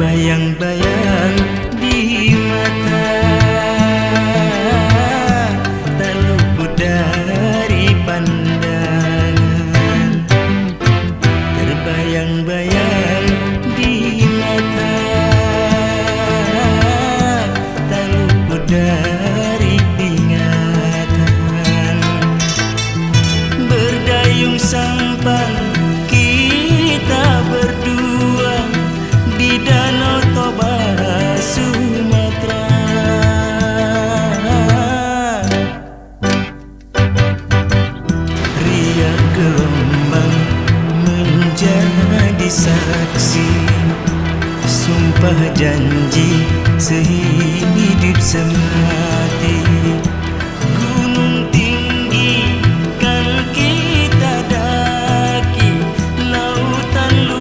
Terbayang-bayang di mata. Tak luput dari pandangan. Terbayang-bayang di mata. Tak luput dari ingatan. Berdayung sampan menjadi saksi. Sumpah janji sehidup semati